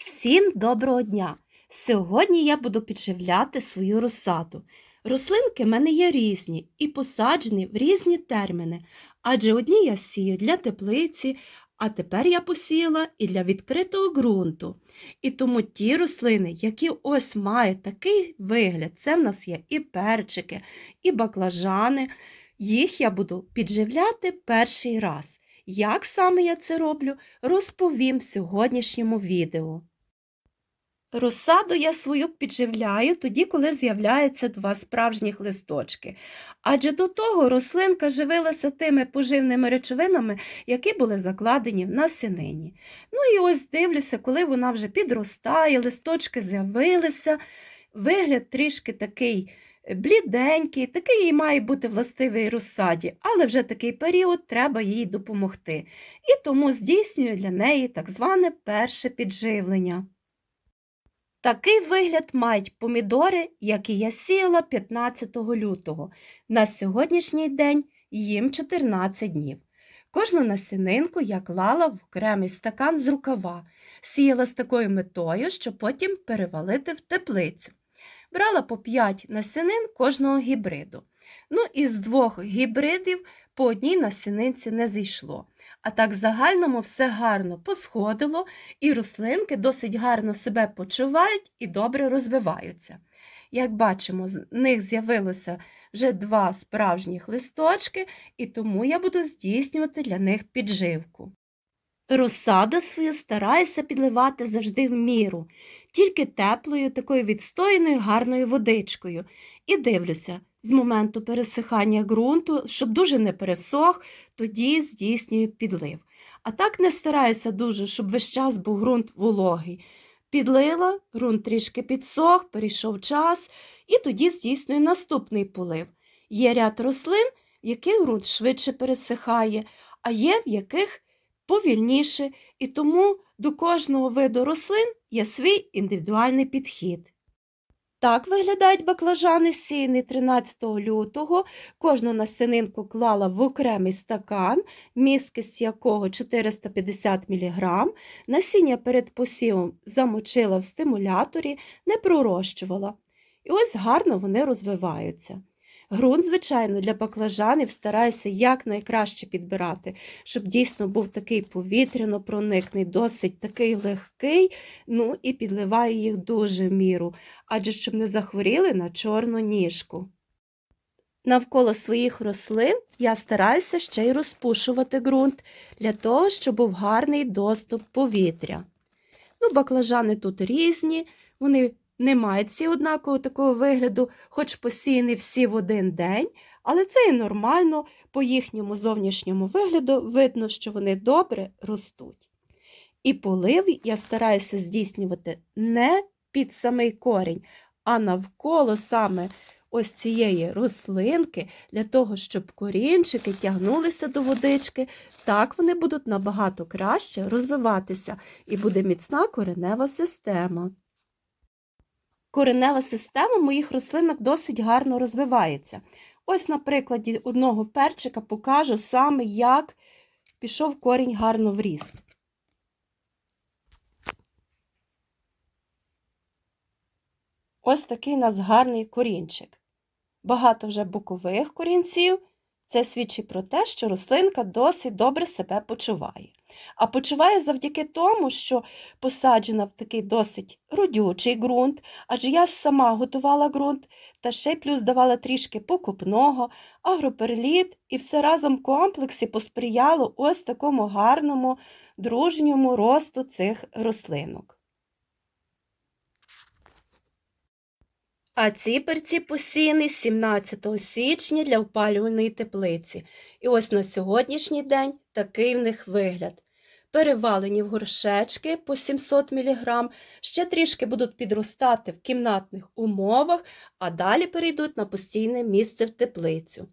Всім доброго дня! Сьогодні я буду підживляти свою розсаду. Рослинки в мене є різні і посаджені в різні терміни, адже одні я сію для теплиці, а тепер я посіяла і для відкритого ґрунту. І тому ті рослини, які ось мають такий вигляд, це в нас є і перчики, і баклажани, їх я буду підживляти перший раз. Як саме я це роблю, розповім в сьогоднішньому відео. Розсаду я свою підживляю тоді, коли з'являються два справжніх листочки. Адже до того рослинка живилася тими поживними речовинами, які були закладені в насінині. Ну і ось дивлюся, коли вона вже підростає, листочки з'явилися, вигляд трішки такий бліденький, такий їй має бути властивий розсаді, але вже такий період треба їй допомогти. І тому здійснюю для неї так зване перше підживлення. Такий вигляд мають помідори, які я сіяла 15 лютого. На сьогоднішній день їм 14 днів. Кожну насінинку я клала в окремий стакан з рукава, сіяла з такою метою, щоб потім перевалити в теплицю. Брала по 5 насінин кожного гібриду. Ну, із двох гібридів по одній насінинці не зійшло. А так в загальному все гарно посходило, і рослинки досить гарно себе почувають і добре розвиваються. Як бачимо, з них з'явилося вже два справжніх листочки, і тому я буду здійснювати для них підживку. Розсаду свою стараюся підливати завжди в міру, тільки теплою, такою відстояною гарною водичкою. І дивлюся, з моменту пересихання ґрунту, щоб дуже не пересох, тоді здійснюю підлив. А так не стараюся дуже, щоб весь час був ґрунт вологий. Підлила, ґрунт трішки підсох, перейшов час, і тоді здійснюю наступний полив. Є ряд рослин, в яких ґрунт швидше пересихає, а є в яких повільніше, і тому до кожного виду рослин є свій індивідуальний підхід. Так виглядають баклажани сіни 13 лютого. Кожну насінинку клала в окремий стакан, міскість якого 450 мг. Насіння перед посівом замочила в стимуляторі, не пророщувала. І ось гарно вони розвиваються. Грунт, звичайно, для баклажанів стараюся якнайкраще підбирати, щоб дійсно був такий повітряно проникний, досить такий легкий, ну і підливаю їх дуже міру, адже щоб не захворіли на чорну ніжку. Навколо своїх рослин я стараюся ще й розпушувати ґрунт для того, щоб був гарний доступ повітря. Ну, Баклажани тут різні, вони не мають всі однакового такого вигляду, хоч посіяні всі в один день, але це і нормально, по їхньому зовнішньому вигляду видно, що вони добре ростуть. І полив я стараюся здійснювати не під самий корінь, а навколо саме ось цієї рослинки, для того, щоб корінчики тягнулися до водички, так вони будуть набагато краще розвиватися і буде міцна коренева система. Коренева система моїх рослинок досить гарно розвивається. Ось на прикладі одного перчика покажу саме, як пішов корінь гарно в ріст. Ось такий у нас гарний корінчик. Багато вже бокових корінців. Це свідчить про те, що рослинка досить добре себе почуває. А почуває завдяки тому, що посаджена в такий досить родючий ґрунт, адже я сама готувала ґрунт та ще й плюс давала трішки покупного, агроперліт, і все разом в комплексі посприяло ось такому гарному, дружньому росту цих рослинок. А ці перці посіяні 17 січня для опалювальної теплиці. І ось на сьогоднішній день такий в них вигляд. Перевалені в горшечки по 700 мг, ще трішки будуть підростати в кімнатних умовах, а далі перейдуть на постійне місце в теплицю.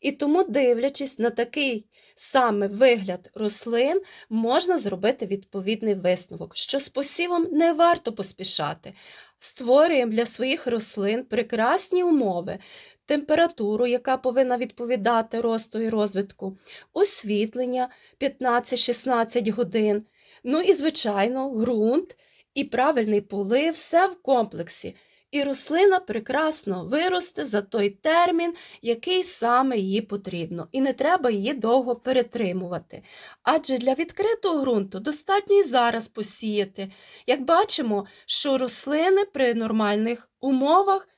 І тому, дивлячись на такий саме вигляд рослин, можна зробити відповідний висновок, що з посівом не варто поспішати. Створюємо для своїх рослин прекрасні умови, температуру, яка повинна відповідати росту і розвитку, освітлення 15-16 годин. Ну і, звичайно, ґрунт і правильний полив, все в комплексі. І рослина прекрасно виросте за той термін, який саме їй потрібно, і не треба її довго перетримувати. Адже для відкритого ґрунту достатньо і зараз посіяти. Як бачимо, що рослини при нормальних умовах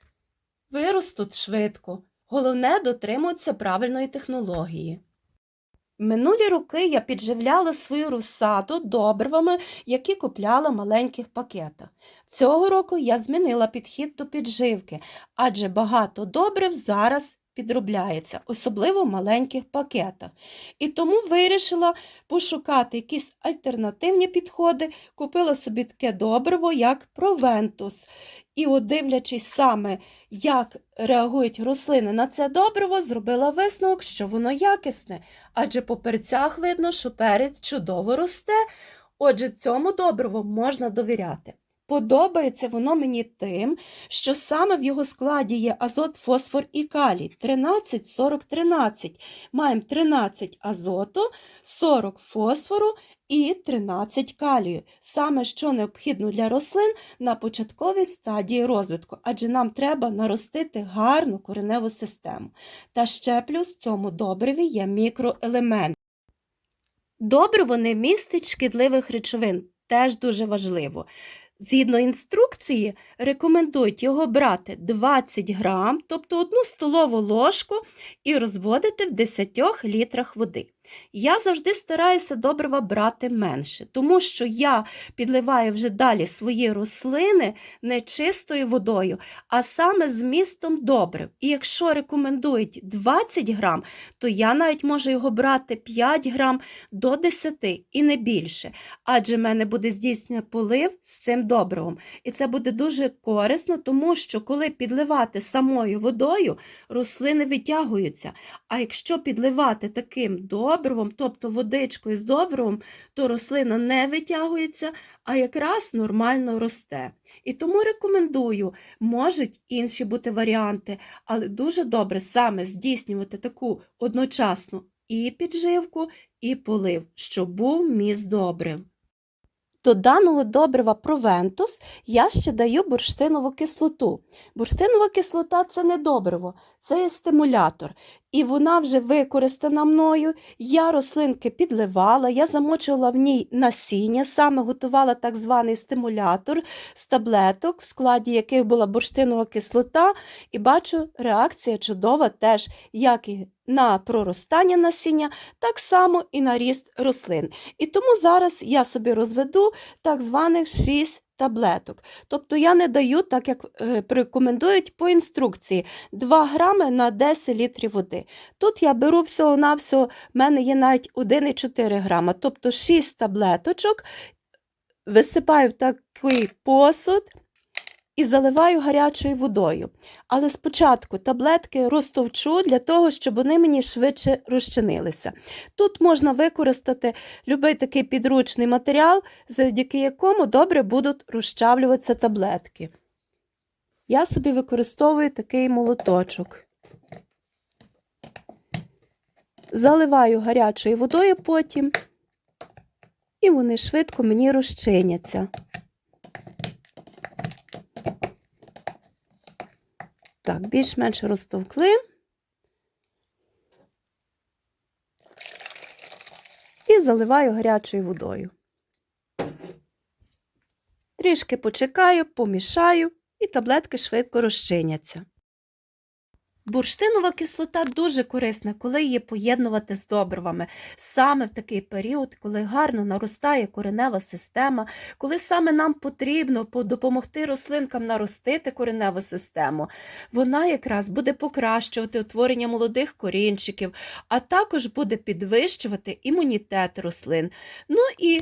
виростуть швидко. Головне дотримуватися правильної технології. Минулі роки я підживляла свою розсаду добривами, які купляла в маленьких пакетах. Цього року я змінила підхід до підживки, адже багато добрив зараз підробляється, особливо в маленьких пакетах. І тому вирішила пошукати якісь альтернативні підходи, купила собі таке добриво, як Провентус. І, от дивлячись саме, як реагують рослини на це добриво, зробила висновок, що воно якісне, адже по перцях видно, що перець чудово росте. Отже, цьому добриву можна довіряти. Подобається воно мені тим, що саме в його складі є азот, фосфор і калій 13, 40, 13. Маємо 13 азоту, 40 фосфору і 13 калію. Саме що необхідно для рослин на початковій стадії розвитку, адже нам треба наростити гарну кореневу систему. Та ще плюс в цьому добриві є мікроелемент. Добриво не містить шкідливих речовин, теж дуже важливо. Згідно інструкції, рекомендують його брати 20 грам, тобто одну столову ложку, і розводити в 10 літрах води. Я завжди стараюся добрива брати менше, тому що я підливаю вже далі свої рослини не чистою водою, а саме з містом добрив. І якщо рекомендують 20 грам, то я навіть можу його брати 5 грам до 10 і не більше, адже в мене буде здійснення полив з цим добривом. І це буде дуже корисно, тому що коли підливати самою водою, рослини витягуються. А якщо підливати таким добривом, тобто водичкою з добривом, то рослина не витягується, а якраз нормально росте. І тому рекомендую, можуть інші бути варіанти, але дуже добре саме здійснювати таку одночасну і підживку, і полив, щоб був міст добрив. До даного добрива Провентус я ще даю бурштинову кислоту. Бурштинова кислота це не добриво, це є стимулятор. І вона вже використана мною. Я рослинки підливала, я замочувала в ній насіння, саме готувала так званий стимулятор з таблеток, в складі яких була бурштинова кислота, і бачу, реакція чудова теж, як і на проростання насіння, так само і на ріст рослин. І тому зараз я собі розведу так званих 6 таблеток. Тобто я не даю, так як е, рекомендують по інструкції, 2 грами на 10 літрів води. Тут я беру всього-навсього, в мене є навіть 1,4 грама, тобто 6 таблеточок, висипаю в такий посуд і заливаю гарячою водою. Але спочатку таблетки розтовчу для того, щоб вони мені швидше розчинилися. Тут можна використати будь-який такий підручний матеріал, завдяки якому добре будуть розчавлюватися таблетки. Я собі використовую такий молоточок. Заливаю гарячою водою потім, і вони швидко мені розчиняться. Так, більш-менш розтовкли. І заливаю гарячою водою. Трішки почекаю, помішаю, і таблетки швидко розчиняться. Бурштинова кислота дуже корисна, коли її поєднувати з добривами. Саме в такий період, коли гарно наростає коренева система, коли саме нам потрібно допомогти рослинкам наростити кореневу систему, вона якраз буде покращувати утворення молодих корінчиків, а також буде підвищувати імунітет рослин. Ну і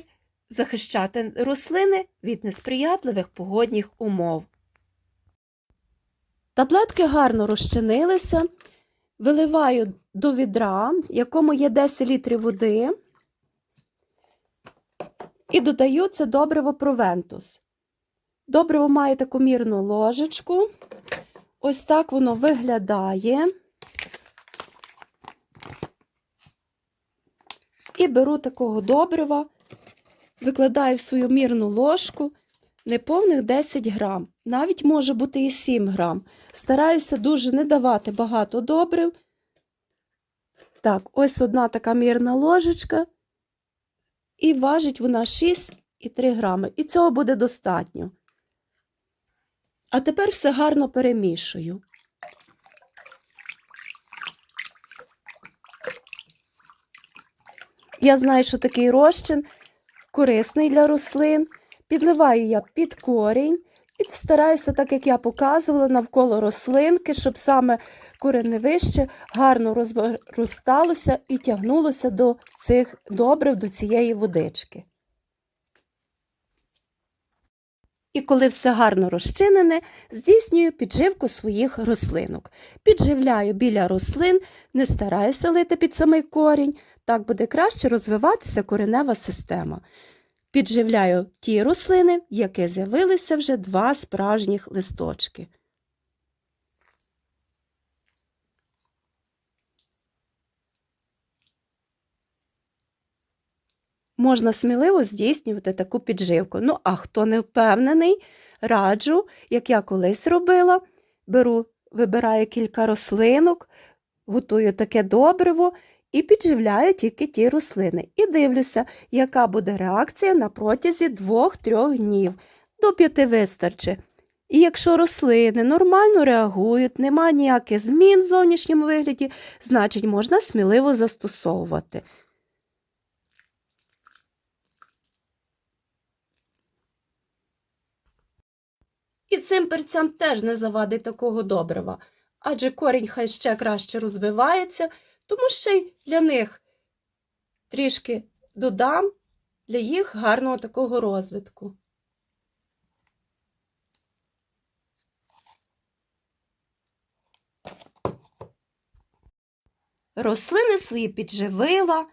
захищати рослини від несприятливих погодних умов. Таблетки гарно розчинилися, виливаю до відра, в якому є 10 літрів води, і додаю це добриво Провентус. Добриво має таку мірну ложечку. Ось так воно виглядає. І беру такого добрива, викладаю в свою мірну ложку, неповних 10 грам, навіть може бути і 7 грам. Стараюся дуже не давати багато добрив. Так, ось одна така мірна ложечка, і важить вона 6,3 грами. І цього буде достатньо. А тепер все гарно перемішую. Я знаю, що такий розчин корисний для рослин. Підливаю я під корінь і стараюся, так як я показувала, навколо рослинки, щоб саме кореневище гарно розросталося і тягнулося до цих добрив, до цієї водички. І коли все гарно розчинене, здійснюю підживку своїх рослинок. Підживляю біля рослин, не стараюся лити під самий корінь, так буде краще розвиватися коренева система. Підживляю ті рослини, які з'явилися вже два справжніх листочки. Можна сміливо здійснювати таку підживку. Ну, а хто не впевнений, раджу, як я колись робила, беру, вибираю кілька рослинок, готую таке добриво і підживляю тільки ті рослини. І дивлюся, яка буде реакція на протязі 2-3 днів. До 5 вистачить. І якщо рослини нормально реагують, немає ніяких змін в зовнішньому вигляді, значить можна сміливо застосовувати. І цим перцям теж не завадить такого добрива, адже корінь хай ще краще розвивається, тому ще й для них трішки додам для їх гарного такого розвитку. Рослини свої підживила.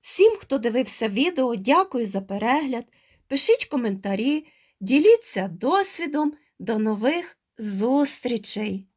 Всім, хто дивився відео, дякую за перегляд. Пишіть коментарі, діліться досвідом. До нових зустрічей!